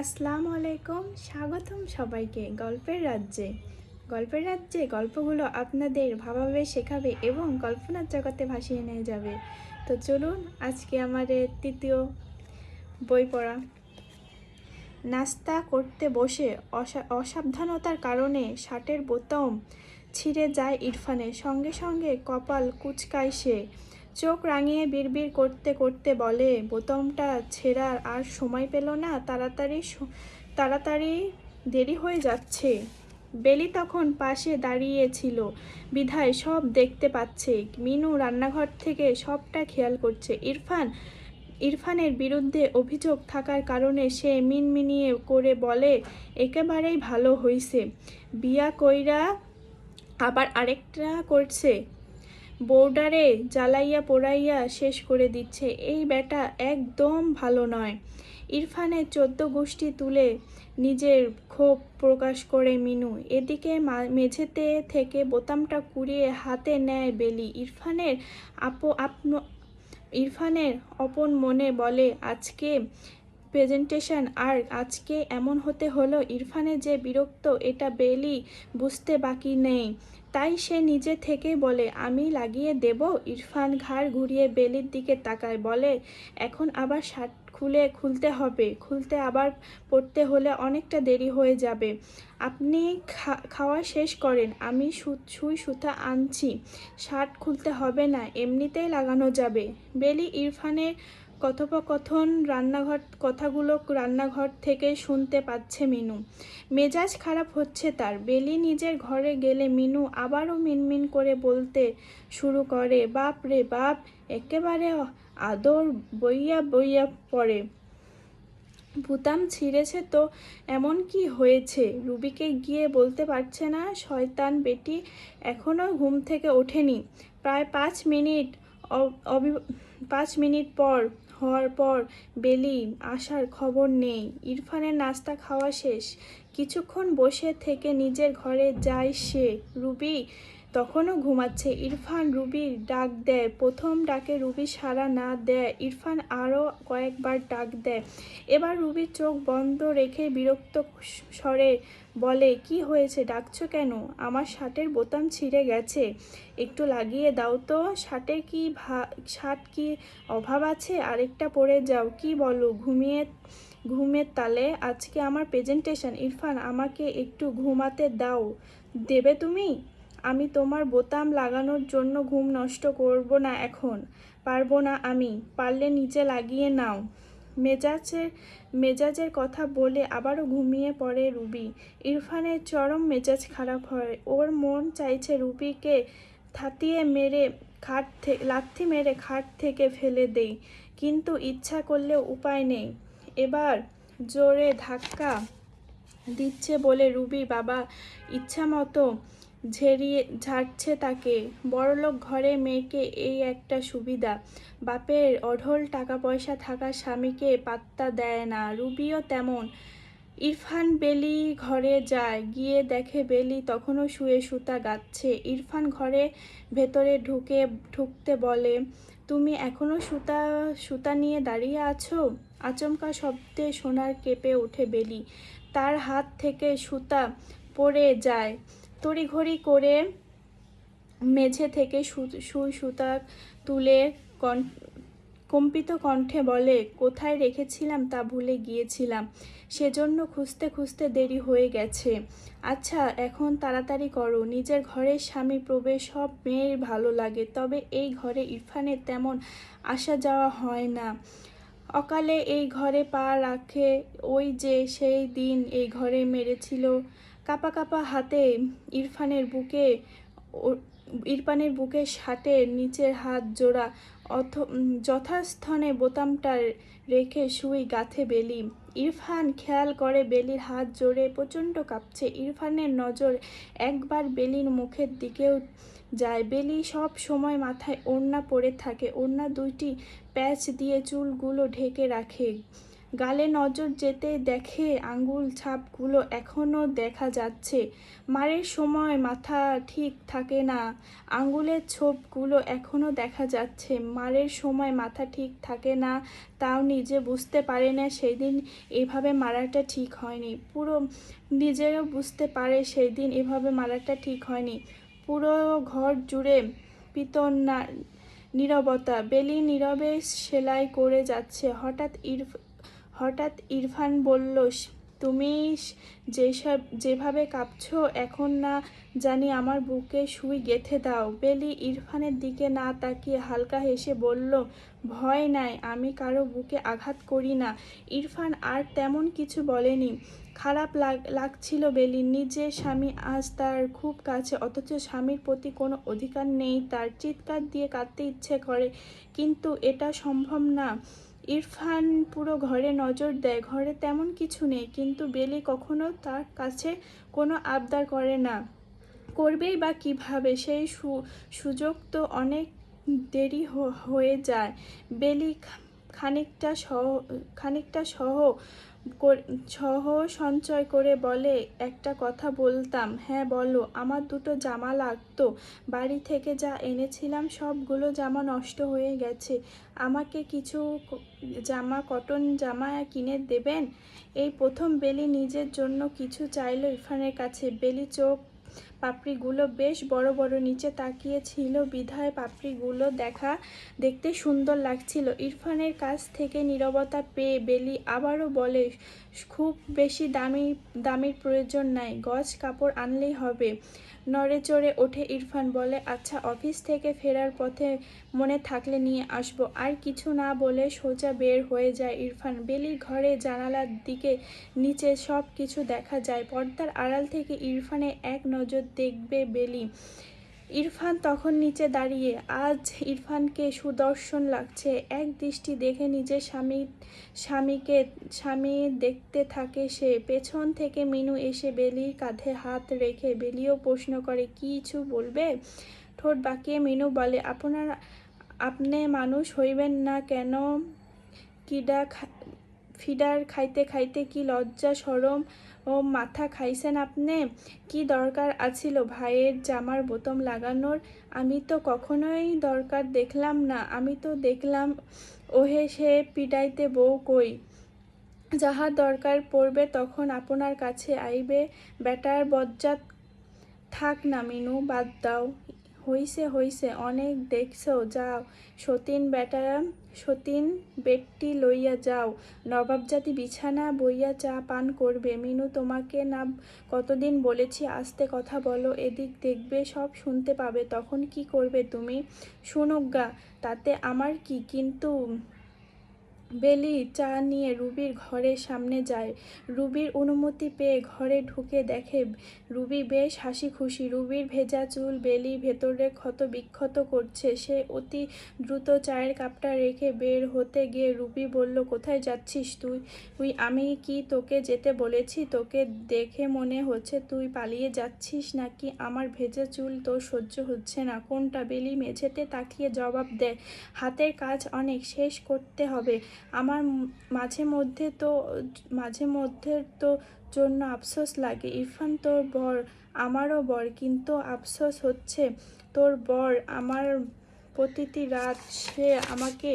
আসসালামু আলাইকুম। স্বাগতম সবাইকে গল্পের রাজ্যে। গল্পের রাজ্যে গল্পগুলো আপনাদের ভাবাবে, শেখাবে এবং কল্পনার জগতে ভাসিয়ে নিয়ে যাবে। তো চলুন আজকে আমাদের তৃতীয় বই পড়া। নাস্তা করতে বসে অসা- অসাবধানতার কারণে শার্টের বোতাম ছিঁড়ে যায় ইরফানের। সঙ্গে সঙ্গে কপাল কুচকায় সে। চোখ রাঙিয়ে বিড়বিড় করতে করতে বলে, বোতামটা ছেঁড়ার আর সময় পেল না, তাড়াতাড়ি তাড়াতাড়ি দেরি হয়ে যাচ্ছে। বেলি তখন পাশে দাঁড়িয়েছিল। বিধায় সব দেখতে পাচ্ছে। মিনু রান্নাঘর থেকে সবটা খেয়াল করছে। ইরফান, ইরফানের বিরুদ্ধে অভিযোগ থাকার কারণে সে মিনমিনিয়ে করে বলে, একেবারেই ভালো হইছে। বিয়া কইরা আবার আরেকটা করছে। বোর্ডারে জ্বালাইয়া পোড়াইয়া শেষ করে দিচ্ছে। এই ব্যাটা একদম ভালো নয়। ইরফানের চোদ্দ গোষ্ঠী তুলে নিজের ক্ষোভ প্রকাশ করে মিনু। এদিকে মেঝেতে থেকে বোতামটা কুড়িয়ে হাতে নেয় বেলি। ইরফানের আপো, আপন, ইরফানের অপন মনে বলে, আজকে প্রেজেন্টেশন আর আজকে এমন হতে হলো ইরফানের যে বিরক্ত, এটা বেলি বুঝতে বাকি নেই। তাই সে নিজে থেকেই বলে, আমি লাগিয়ে দেব? ইরফান ঘাড় ঘুরিয়ে বেলির দিকে তাকায়, বলে, এখন আবার শার্ট খুলে খুলতে হবে। খুলতে আবার পড়তে হলে অনেকটা দেরি হয়ে যাবে। আপনি খাওয়া শেষ করেন। আমি সুই সুতা আনছি। শার্ট খুলতে হবে না, এমনিতেই লাগানো যাবে। বেলি ইরফানের কথোপকথন রান্নাঘর কথাগুলো রান্নাঘর থেকে শুনতে পাচ্ছে মিনু। মেজাজ খারাপ হচ্ছে তার। বেলি নিজের ঘরে গেলে মিনু আবারও মিনমিন করে বলতে শুরু করে, বাপ রে বাপ, একেবারে আদর বইয়া বইয়া পড়ে। বুতাম ছিঁড়েছে তো, এমন কি হয়েছে? রুবিকে গিয়ে বলতে পারছে না, শয়তান বেটি এখনও ঘুম থেকে ওঠেনি। প্রায় পাঁচ মিনিট অবি- পাঁচ মিনিট পর হওয়ার পর বেলি আসার খবর নেই। ইরফানের নাস্তা খাওয়া শেষ। কিছুক্ষণ বসে থেকে নিজের ঘরে যায় সে। রুবি তখনও ঘুমাচ্ছে। ইরফান রুবির ডাক দেয়। প্রথম ডাকে রুবি সাড়া না দেয়। ইরফান আরও কয়েকবার ডাক দেয়। এবার রুবির চোখ বন্ধ রেখে বিরক্ত স্বরে বলে, কি হয়েছে? ডাকছো কেন? আমার শার্টের বোতাম ছিঁড়ে গেছে। একটু লাগিয়ে দাও তো। শার্টে কি ভা, শার্ট কি অভাব আছে? আরেকটা পরে যাও। কি বলো? ঘুমিয়ে, ঘুমের তালে আজকে আমার প্রেজেন্টেশন ইরফান, আমাকে একটু ঘুমাতে দাও। দেবে তুমি? আমি তোমার বোতাম লাগানোর জন্য ঘুম নষ্ট করব না এখন। পারব না আমি, পারলে নিচে লাগিয়ে নাও। মেজাজের মেজাজের কথা বলে আবারও ঘুমিয়ে পড়ে রুবি। ইরফানের চরম মেজাজ খারাপ হয়। ওর মন চাইছে রুবিকে থাতিয়ে মেরে খাট থেকে লাথি মেরে খাট থেকে ফেলে দেই, কিন্তু ইচ্ছা করলেও উপায় নেই। এবার জোরে ধাক্কা দিচ্ছে বলে রুবি, বাবা ইচ্ছা মতো ঝেড়িয়ে ঝাড়ছে তাকে। বড়লোক ঘরে মেয়েকে এই একটা সুবিধা। বাপের অঢল টাকা পয়সা থাকা স্বামীকে পাত্তা দেয় না। রুবিও তেমন। ইরফান বেলি ঘরে যায়। গিয়ে দেখে বেলি তখনও শুয়ে সুতা গাচ্ছে ইরফান ঘরে ভেতরে ঢুকে, ঢুকতে বলে, তুমি এখনও সুতা সুতা নিয়ে দাঁড়িয়ে আছো? আচমকা শব্দে সোনার কেঁপে ওঠে বেলি। তার হাত থেকে সুতা পড়ে যায়। তড়িঘড়ি করে মেঝে থেকে সুই সুতা তুলে কম্পিত কণ্ঠে বলে, কোথায় রেখেছিলাম তা ভুলে গিয়েছিলাম। সেজন্য খুঁজতে খুঁজতে দেরি হয়ে গেছে। আচ্ছা এখন তাড়াতাড়ি করো। নিজের ঘরের স্বামী প্রবেশ, সব মেয়ের ভালো লাগে। তবে এই ঘরে ইরফানের তেমন আসা যাওয়া হয় না। অকালে এই ঘরে পা রাখে। ওই যে সেই দিন এই ঘরে মেরেছিল কাপা কাপা হাতে ইরফানের বুকে ইরফানের বুকে শার্টের নিচের হাত জোড়া অথ যথাস্থানে বোতামটা রেখে শুই গাথে বেলি। ইরফান খেয়াল করে বেলির হাত জোরে প্রচণ্ড কাঁপছে। ইরফানের নজর একবার বেলির মুখের দিকেও যায়। বেলি সব সময় মাথায় ওড়না পড়ে থাকে। ওড়না দুইটি প্যাচ দিয়ে চুলগুলো ঢেকে রাখে। গালে নজর যেতে দেখে আঙ্গুল ছাপগুলো এখনও দেখা যাচ্ছে। মারের সময় মাথা ঠিক থাকে না। আঙ্গুলের ছোপগুলো এখনও দেখা যাচ্ছে। মারের সময় মাথা ঠিক থাকে না, তাও নিজে বুঝতে পারে না সেই দিন এভাবে মারাটা ঠিক হয়নি। পুরো নিজেও বুঝতে পারে সেই দিন এভাবে মারাটা ঠিক হয়নি। পুরো ঘর জুড়ে পিতন না, নীরবতা, বেলি নীরবে সেলাই করে যাচ্ছে। হঠাৎ ইরফ হঠাৎ ইরফান বলল, তুমি যেসব যেভাবে কাঁপছ, এখন না জানি আমার বুকে সুই গেথে দাও। বেলি ইরফানের দিকে না তাকিয়ে হালকা হেসে বলল, ভয় নাই, আমি কারও বুকে আঘাত করি না। ইরফান আর তেমন কিছু বলেনি। খারাপ লাগ লাগছিল বেলি নিজের স্বামী আজ তার খুব কাছে, অথচ স্বামীর প্রতি কোনো অধিকার নেই, তার চিৎকার দিয়ে কাঁদতে ইচ্ছে করে, কিন্তু এটা সম্ভব না। ইরফান পুরো ঘরে নজর দেয়, ঘরে তেমন কিছু নেই, কিন্তু বেলি কখনো তার কাছে কোনো আবদার করে না। করবেই বা কীভাবে, সেই সুযোগ তো অনেক দেরি হয়ে যায়। বেলি খানিকটা সহ খানিকটা সহ সহ সঞ্চয় করে বলে, একটা কথা বলতাম। হ্যাঁ বলো, আমার দুটো জামা লাগতো। বাড়ি থেকে যা এনেছিলাম, সবগুলো জামা নষ্ট হয়ে গেছে। আমাকে কিছু জামা, কটন জামা কিনে দেবেন? এই প্রথম বেলি নিজের জন্য কিছু চাইলো ইরফানের কাছে। বেলি চোখ পাপড়িগুলো বেশ বড় বড় নিচে তাকিয়ে ছিল বিধায় পাপড়িগুলো দেখা, দেখতে সুন্দর লাগছিল। ইরফানের কাছ থেকে নীরবতা পেয়ে বেলি আবারও বলে, খুব বেশি দামি, দামির প্রয়োজন নাই, গজ কাপড় আনলেই হবে। নড়ে চড়ে ওঠে ইরফান, বলে আচ্ছা অফিস থেকে ফেরার পথে মনে থাকলে নিয়ে আসব। আর কিছু না বলে সোজা বের হয়ে যায় ইরফান। বেলির ঘরে জানালার দিকে, নিচে সব কিছু দেখা যায়। পর্দার আড়াল থেকে ইরফানে এক নজর দেখবে বেলি। ইরফান তখন নিচে দাঁড়িয়ে, আজ ইরফানকে সুদর্শন লাগছে। এক দৃষ্টি দেখে নিজের স্বামী, স্বামীকে, স্বামী দেখতে থাকে সে। পেছন থেকে মিনু এসে বেলির কাঁধে হাত রেখে বেলিও প্রশ্ন করে, কিছু বলবে? ঠোঁট বাঁকিয়ে মিনু বলে, আপনার, আপনি মানুষ হইবেন না কেন? কিডা ফিডার খাইতে খাইতে কি লজ্জা, সরম ও মাথা খাইছেন আপনি? কি দরকার আছিল ভাইয়ের জামার বোতম লাগানোর? আমি তো কখনোই দরকার দেখলাম না। আমি তো দেখলাম, ওহে সে পিডাইতে বউ কই? যাহা দরকার পড়বে তখন আপনার কাছে আইবে। বেটার বজ্জাত থাক না মিনু, বাদ দাও। হইছে হইছে, অনেক দেখছ, যাও। সতীন বেটা, সতীন বেটটি লইয়া যাও। নবাব জাতি বিছানা বইয়া চা পান করবে। মিনু, তোমাকে না কতদিন বলেছি, আস্তে কথা বলো, এদিক দেখবে, সব শুনতে পাবে। তখন কি করবে তুমি? শুনুক-গা তাতে আমার কি? কিন্তু বেলি চা নিয়ে রুবির ঘরের সামনে যায়। রুবির অনুমতি পেয়ে ঘরে ঢুকে দেখে রুবি বেশ হাসি খুশি রুবির ভেজা চুল বেলি ভেতরে ক্ষত বিক্ষত করছে। সে অতি দ্রুত চায়ের কাপটা রেখে বের হতে গিয়ে রুবি বলল, কোথায় যাচ্ছিস তুই? তুই, আমি কি তোকে যেতে বলেছি? তোকে দেখে মনে হচ্ছে তুই পালিয়ে যাচ্ছিস নাকি? আমার ভেজা চুল তোর সহ্য হচ্ছে না। কোনটা? বেলি মেঝেতে তাকিয়ে জবাব দেয়, হাতের কাজ অনেক, শেষ করতে হবে। আমার মাঝে মধ্যে তো, মাঝে মধ্যে তো জন্য আফসোস লাগে। ইরফান, তোর বর আমারও বর, কিন্তু আফসোস হচ্ছে তোর বর আমার প্রতিটি রাত সে আমাকে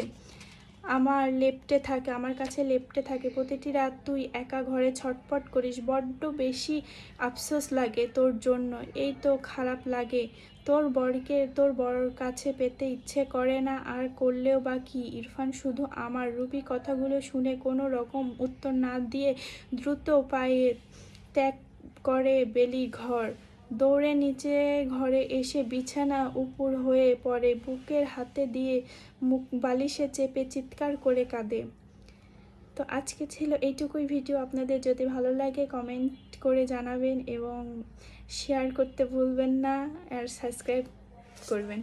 আমার লেপ্টে থাকে, আমার কাছে লেপ্টে থাকে। প্রতিটি রাত তুই একা ঘরে ছটপট করিস, বড্ড বেশি আফসোস লাগে তোর জন্য। এই তো খারাপ লাগে। তোর বরকে, তোর বড়র কাছে পেতে ইচ্ছে করে না, আর করলেও বা কি? ইরফান শুধু আমার রুবি কথাগুলো শুনে কোনো রকম উত্তর না দিয়ে দ্রুত পায়ে ত্যাগ করে বেলি ঘর দৌড়ে নিচে ঘরে এসে বিছানা উপর হয়ে পড়ে, বুকের হাতে দিয়ে মুখ বালিশে চেপে চিৎকার করে কাঁদে। তো আজকে ছিল এইটুকুই ভিডিও। আপনাদের যদি ভালো লাগে কমেন্ট করে জানাবেন এবং শেয়ার করতে ভুলবেন না আর সাবস্ক্রাইব করবেন।